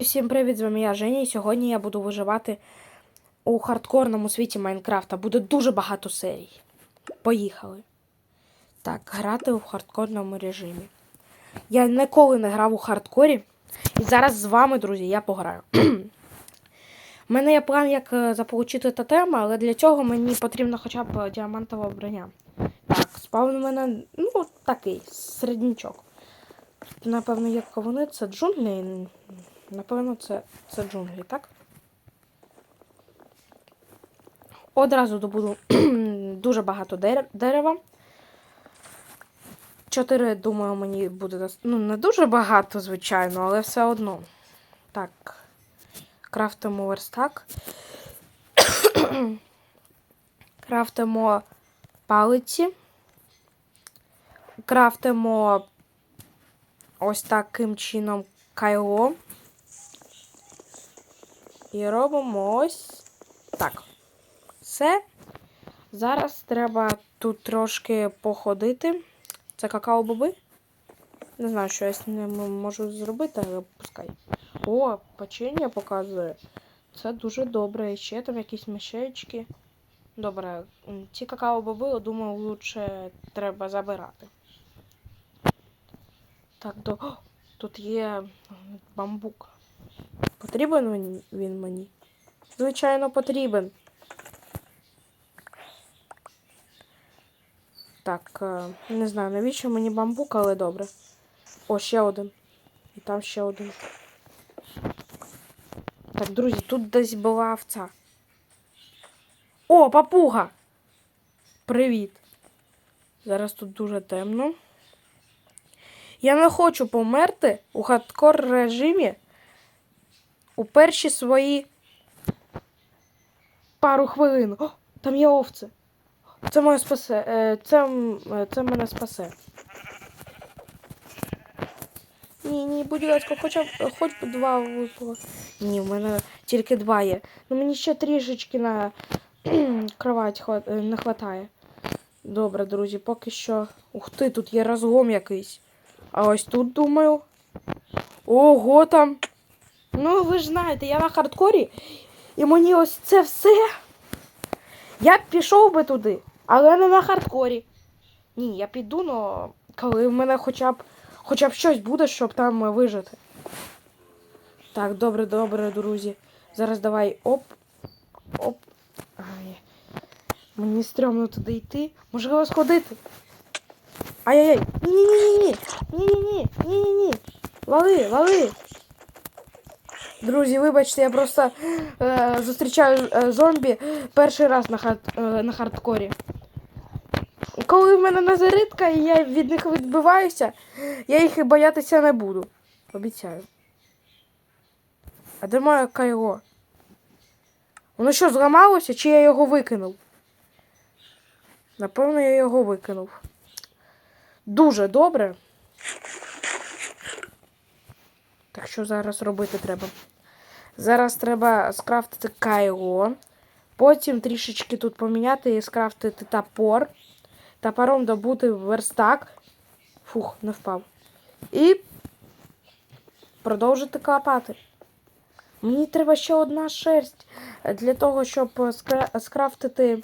Всім привіт, з вами я Женя, і сьогодні я буду виживати у хардкорному світі Майнкрафта. Буде дуже багато серій. Поїхали. Так, грати у хардкорному режимі. Я ніколи не грав у хардкорі. І зараз з вами, друзі, я пограю. У мене є план, як е, заполучити тотем, але для цього мені потрібно хоча б діамантова броня. Так, спавн у мене, ну, такий, середнячок. Напевно, є ковини, це джунглі. Напевно, це, це джунглі, так? Одразу добуду дуже багато дерева. Чотири, думаю, мені буде Ну, не дуже багато, звичайно, але все одно. Так. Крафтимо верстак. Крафтимо палиці. Крафтимо ось таким чином кайло. І робимо ось так. Все. Зараз треба тут трошки походити. Це какао-боби. Не знаю, що я з ними можу зробити, але пускай. О, печення показує. Це дуже добре. І ще там якісь мішечки. Добре, ці какао-боби, думаю, лучше треба забирати. Так, до... О, тут є бамбук. Потрібен він- мені? Звичайно, потрібен. Так, е, не знаю, навіщо мені бамбук, але добре. О, ще один. І там ще один. Так, друзі, тут десь була овця. О, папуга! Привіт. Зараз тут дуже темно. Я не хочу померти у хардкор режимі у перші свої пару хвилин. О, там є овці. Це моє спасе. е, Це, е, це мене спасе. Ні, ні, будь ласка, хоча б хоч два випало. Ні, в мене тільки два є. Ну мені ще трішечки на кровать е, не хватає. Добре, друзі, поки що. Ух ти, тут є розлом якийсь. А ось тут думаю. Ого там. Ну, ви ж знаєте, я на хардкорі, і мені ось це все. Я б пішов би туди, але не на хардкорі. Ні, я піду, но коли в мене хоча б хоча б щось буде, щоб там вижити. Так, добре, добре, друзі. Зараз давай оп. Оп. Ай. Мені стрьомно туди йти. Можливо, сходити. Ай-яй-яй. Ні-ні-ні-ні. Ні-ні-ні. Ні-ні-ні. Вали, вали. Друзі, вибачте, я просто е, зустрічаю е, зомбі перший раз на, хард, е, на хардкорі. Коли в мене назаритка і я від них відбиваюся, я їх і боятися не буду. Обіцяю. А де моє кайло? Воно що, зламалося, чи я його викинув? Напевно, я його викинув. Дуже добре. Так що зараз робити треба? Зараз треба скрафтити кайло. Потім трішечки тут поміняти і скрафтити топор. Топором добути верстак. Фух, не впав. І продовжити копати. Мені треба ще одна шерсть для того, щоб скра- скрафтити.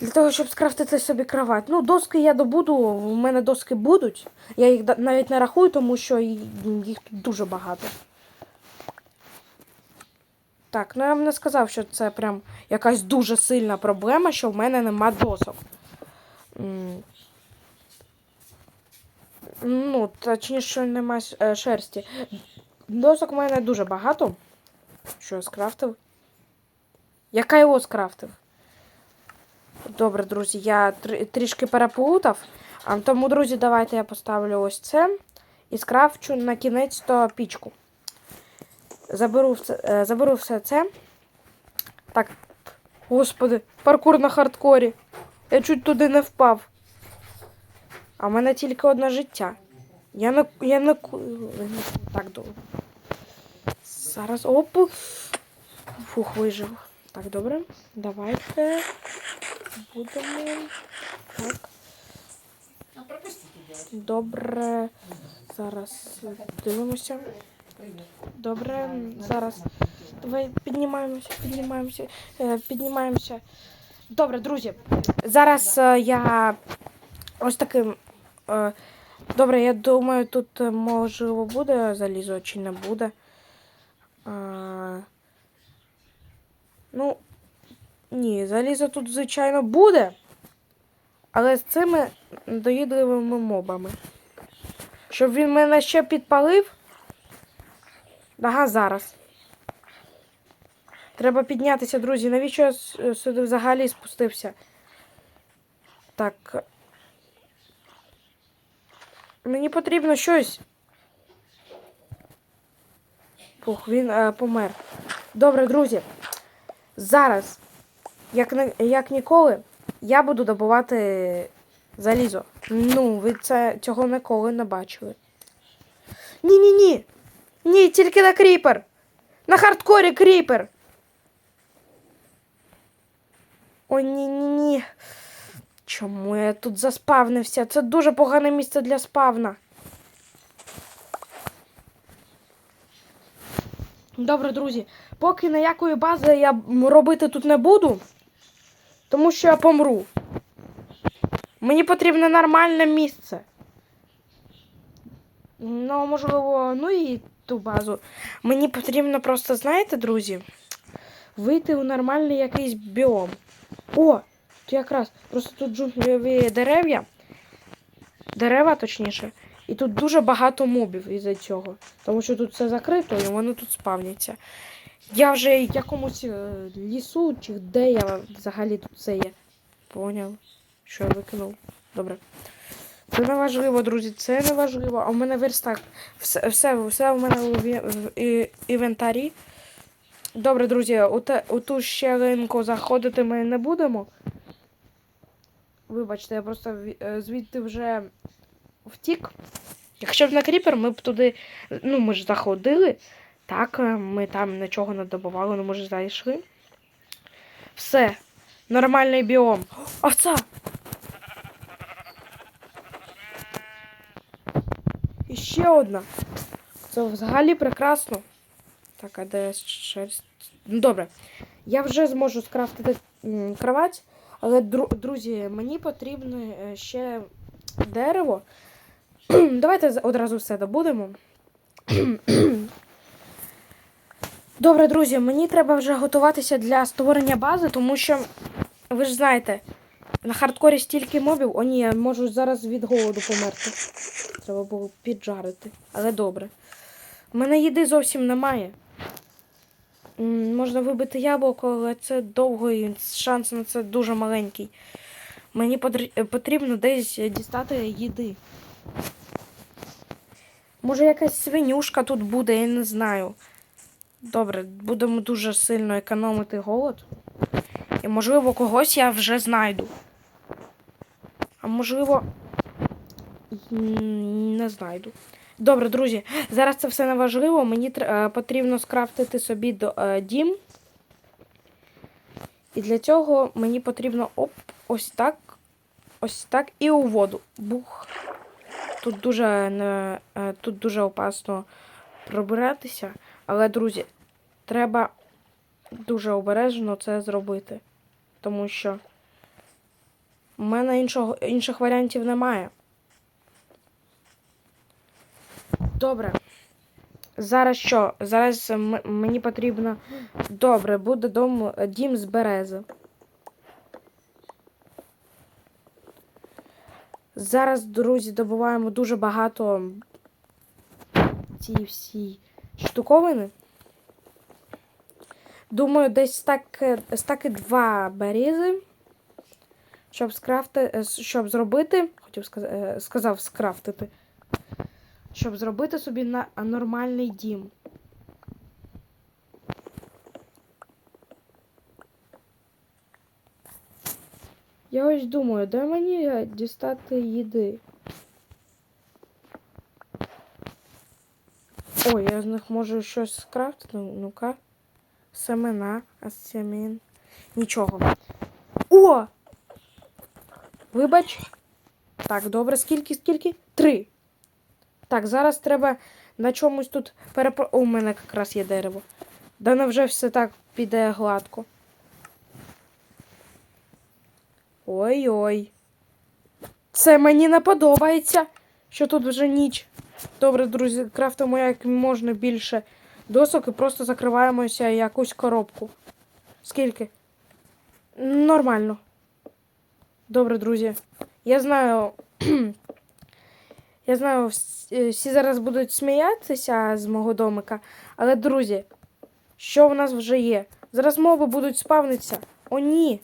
Для того, щоб скрафтити собі кровать. Ну, доски я добуду, у мене доски будуть. Я їх навіть не рахую, тому що їх тут дуже багато. Так, ну я вам не сказав, що це прям якась дуже сильна проблема, що в мене нема досок. Ну, точніше, що нема е, шерсті. Досок в мене дуже багато. Що я скрафтив? Яка його скрафтив? Добре, друзі, я трі- трішки переплутав. Тому, друзі, давайте я поставлю ось це і скрафчу на кінець то пічку. Заберу все, е, заберу все це. Так. Господи, паркур на хардкорі. Я чуть туди не впав. А в мене тільки одне життя. Я не. Я не. Так довго. Зараз. Оп. Фух, вижив. Так, добре. Давайте. Будемо. Так. Добре. Зараз дивимося. Добре, зараз. Давай піднімаємося, піднімаємося, е, піднімаємося. Добре, друзі. Зараз е, я ось таким. е, Добре, я думаю, тут можливо буде залізо чи не буде. Ну, ні, залізо тут, звичайно, буде. Але з цими доїдливими мобами. Щоб він мене ще підпалив. Ага, зараз. Треба піднятися, друзі. Навіщо я сюди взагалі спустився? Так. Мені потрібно щось. Фух, він е, помер. Добре, друзі. Зараз, як, як ніколи, я буду добувати залізо. Ну, ви це цього ніколи не бачили. Ні-ні-ні. Ні, тільки на кріпер. На хардкорі кріпер. О, ні-ні-ні. Чому я тут заспавнився? Це дуже погане місце для спавна. Добре, друзі. Поки ніякої бази я робити тут не буду, тому що я помру. Мені потрібне нормальне місце. Ну, можливо, ну і ту базу. Мені потрібно просто, знаєте, друзі, вийти у нормальний якийсь біом. О! Тут якраз просто тут джунглеві дерев'я. Дерева, точніше. І тут дуже багато мобів із-за цього. Тому що тут все закрито і вони тут спавняться. Я вже в якомусь е, лісу, чи де я взагалі тут це є. Поняв, що я викинув. Добре. Це не важливо, друзі, це не важливо. А у мене верстак. Все, все, все у мене в інвентарі. Добре, друзі, у, те, у ту щелинку заходити ми не будемо. Вибачте, я просто е, звідти вже втік. Якщо б на кріпер, ми б туди. Ну, ми ж заходили. Так, е, ми там нічого не добували, але ми ж зайшли. Все. Нормальний біом. Овца! І ще одна. Це взагалі прекрасно. Так, а де шерсть? Ну, добре. Я вже зможу скрафтити кровать, але, друзі, мені потрібно е, ще дерево. Давайте одразу все добудемо. Добре, друзі, мені треба вже готуватися для створення бази, тому що, ви ж знаєте, на хардкорі стільки мобів, о ні, я можу зараз від голоду померти. Треба було піджарити. Але добре. У мене їди зовсім немає. Можна вибити яблуко, але це довго і шанс на це дуже маленький. Мені е, потрібно десь дістати їди. Може, якась свинюшка тут буде, я не знаю. Добре, будемо дуже сильно економити голод. І, можливо, когось я вже знайду. А можливо, не знайду. Добре, друзі, зараз це все не важливо. Мені е, потрібно скрафтити собі е, дім. І для цього мені потрібно оп, ось так. Ось так і у воду. Бух. Тут дуже, не, е, тут дуже опасно пробиратися. Але, друзі, треба дуже обережно це зробити. Тому що в мене іншого, інших варіантів немає. Добре. Зараз що? Зараз мені потрібно. Добре, буде дом, дім з берези. Зараз, друзі, добуваємо дуже багато ці всі штуковини. Думаю, десь так, стаки два берези. Щоб скрафти, е, щоб зробити, хотів сказати, сказав скрафтити щоб зробити собі на нормальний дім. Я ось думаю, де мені е, дістати їди? Ой, я з них можу щось скрафтити. Ну-ка. Семена, а з семен. Нічого. О! Вибач. Так, добре, скільки, скільки? Три. Так, зараз треба на чомусь тут перепро... О, у мене якраз є дерево. Да невже все так піде гладко. Ой-ой. Це мені не подобається, що тут вже ніч. Добре, друзі, крафтимо як можна більше досок і просто закриваємося якусь коробку. Скільки? Нормально. Добре, друзі. Я знаю. Я знаю, всі всі зараз будуть сміятися з мого домика. Але, друзі, що в нас вже є? Зараз моби будуть спавнитися. О, ні.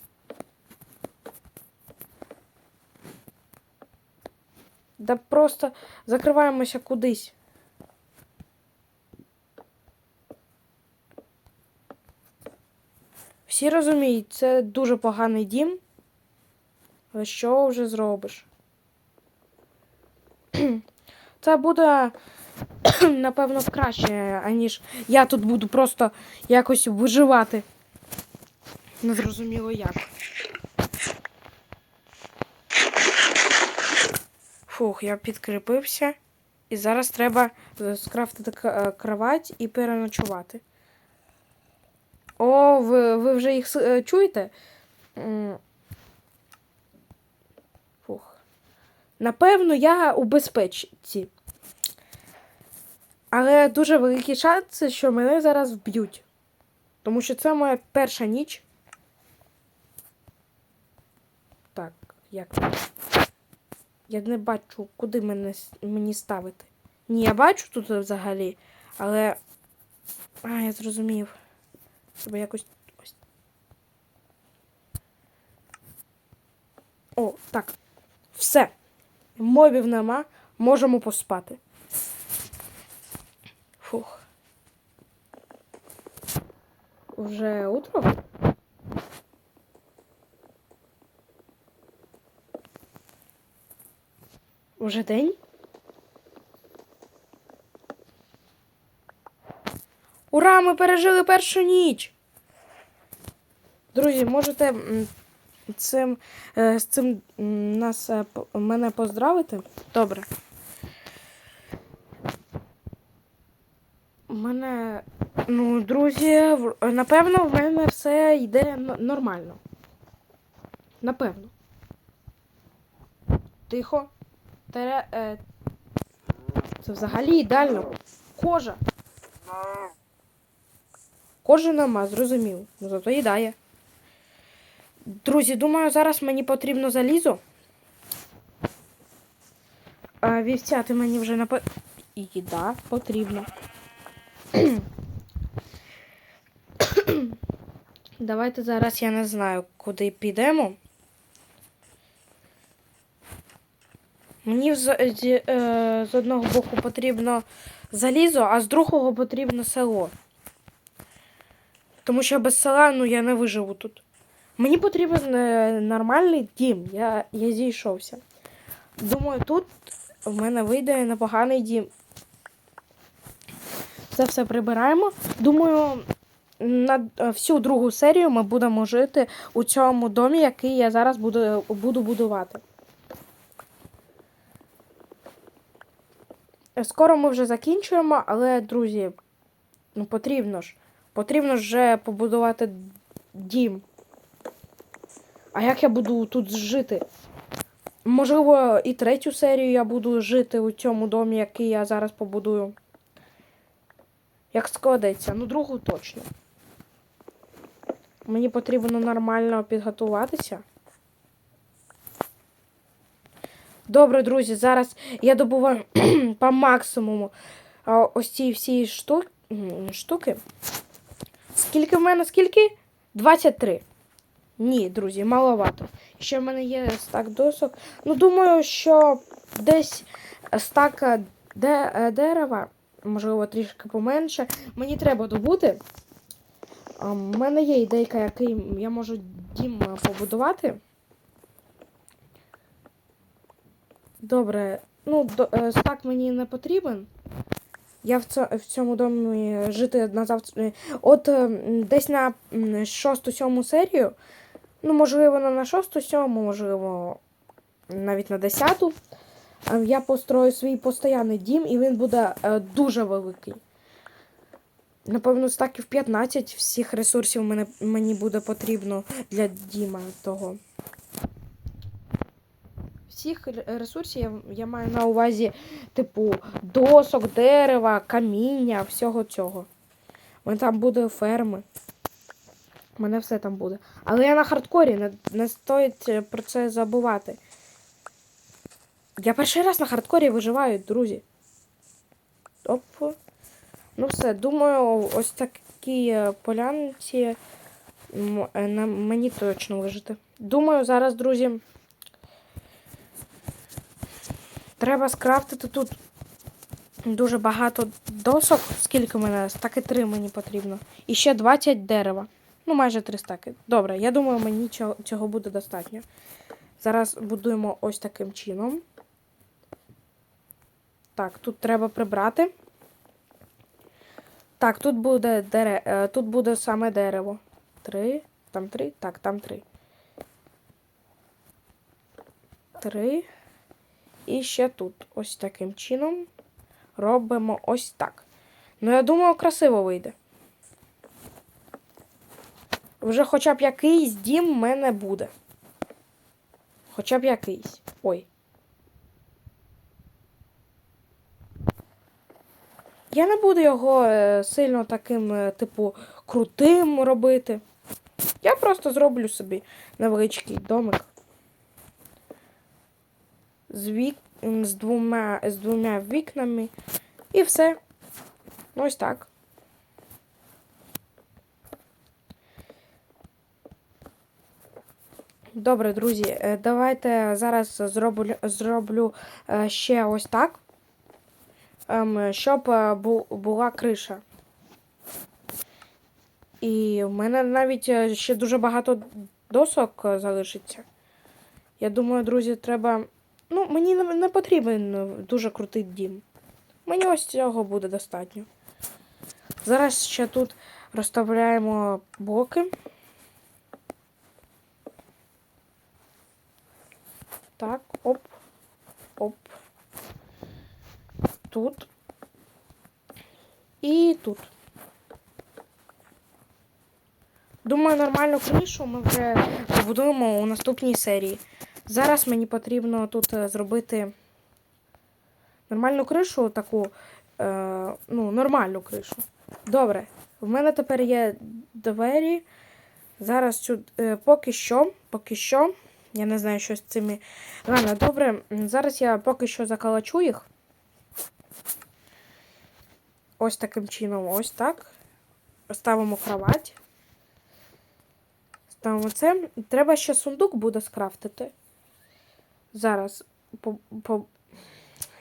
Да просто закриваємося кудись. Всі розуміють, це дуже поганий дім. Але що вже зробиш? Це буде, напевно, краще, аніж я тут буду просто якось виживати. Незрозуміло як. Фух, я підкріпився. І зараз треба скрафтити е, кровать і переночувати. О, ви, ви вже їх е, чуєте? М. Фух. Напевно, я у безпеці. Але дуже великі шанси, що мене зараз вб'ють. Тому що це моя перша ніч. Так, як. Я не бачу, куди мене, мені ставити. Ні, я бачу тут взагалі, але. А, я зрозумів. Треба якось. Ось. О, так. Мобів нема. Можемо поспати. Фух. Уже утро? Уже день? Ура! Ми пережили першу ніч! Друзі, можете цим, е, з цим нас е, мене поздравити? Добре. У мене, ну, друзі, напевно, в мене все йде нормально. Напевно. Тихо. Тере, е, це взагалі ідеально. Кожа. Кожи нема, зрозумів. Ну зато їдає. Друзі, думаю, зараз мені потрібно залізо. А, вівця, ти мені вже. І їда потрібна. Давайте зараз я не знаю, куди підемо. Мені з, е, з одного боку потрібно залізо, а з другого потрібно село. Тому що без села ну, я не виживу тут. Мені потрібен е, нормальний дім. Я, я зійшовся. Думаю, тут в мене вийде непоганий дім. Це все прибираємо. Думаю, на е, всю другу серію ми будемо жити у цьому домі, який я зараз буду, буду будувати. Скоро ми вже закінчуємо, але, друзі, ну потрібно ж. Потрібно ж вже побудувати дім. А як я буду тут жити? Можливо, і третю серію я буду жити у цьому домі, який я зараз побудую. Як складеться, ну другу точно. Мені потрібно нормально підготуватися. Добре, друзі, зараз я добуваю по максимуму ось ці всі штуки. Скільки в мене? Скільки? 23. Ні, друзі, маловато. Ще в мене є стак досок. Ну, думаю, що десь стак е, е, дерева, можливо, трішки поменше, мені треба добути. У мене є ідейка, який я можу дім е, побудувати. Добре, ну, стак мені не потрібен. Я в, в цьому домі жити на завтра. От десь на м, шосту-сьому серію. Ну, можливо, на шосту, сьому, можливо, навіть на десяту. А я построю свій постоянний дім, і він буде е, дуже великий. Напевно, стаків 15 всіх ресурсів мене, мені буде потрібно для діма того. Всіх ресурсів я, я маю на увазі, типу, досок, дерева, каміння, всього цього. Мене там буде ферми. У мене все там буде. Але я на хардкорі, не, не стоїть е, про це забувати. Я перший раз на хардкорі виживаю, друзі. Оп. Ну все, думаю, ось такі е, полянці е, на мені точно вижити. Думаю, зараз, друзі. Треба скрафтити тут дуже багато досок. Скільки мене? Стаки 3 мені потрібно. І ще 20 дерева. Ну, майже 3 стаки. Добре, я думаю, мені цього, цього буде достатньо. Зараз будуємо ось таким чином. Так, тут треба прибрати. Так, тут буде дере... е, тут буде саме дерево. Три. Там три? Так, там три. Три. І ще тут. Ось таким чином. Робимо ось так. Ну, я думаю, красиво вийде. Вже хоча б якийсь дім в мене буде. Хоча б якийсь. Ой. Я не буду його е, сильно таким, е, типу, крутим робити. Я просто зроблю собі невеличкий домик. З, вік... з, двома... з двома вікнами. І все. Ну, ось так. Добре, друзі, е, давайте зараз зроблю, зроблю е, ще ось так ем, щоб е, була криша. І в мене навіть ще дуже багато досок залишиться. Я думаю, друзі, треба. Ну, мені не потрібен дуже крутий дім. Мені ось цього буде достатньо. Зараз ще тут розставляємо блоки. Так, оп, оп тут і тут. Думаю, нормальну кришу ми вже побудуємо у наступній серії. Зараз мені потрібно тут е, зробити нормальну кришу, таку, е, ну, нормальну кришу. Добре, в мене тепер є двері. Зараз цю, е, поки що, поки що, я не знаю, що з цими. Ладно, добре, зараз я поки що закалачу їх. Ось таким чином, ось так. Ставимо кровать. Ставимо це. Треба ще сундук буде скрафтити. Зараз. По, по...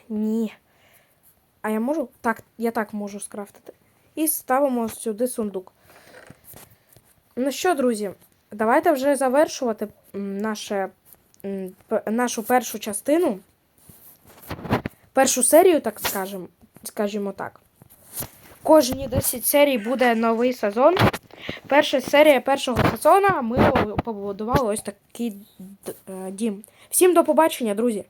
Ні. А я можу? Так, я так можу скрафтити. І ставимо сюди сундук. Ну що, друзі, давайте вже завершувати наше, нашу першу частину. Першу серію, так скажемо, скажімо так. Кожні 10 серій буде новий сезон. Перша серія першого сезону ми побудували ось такий е, дім. Всім до побачення, друзі!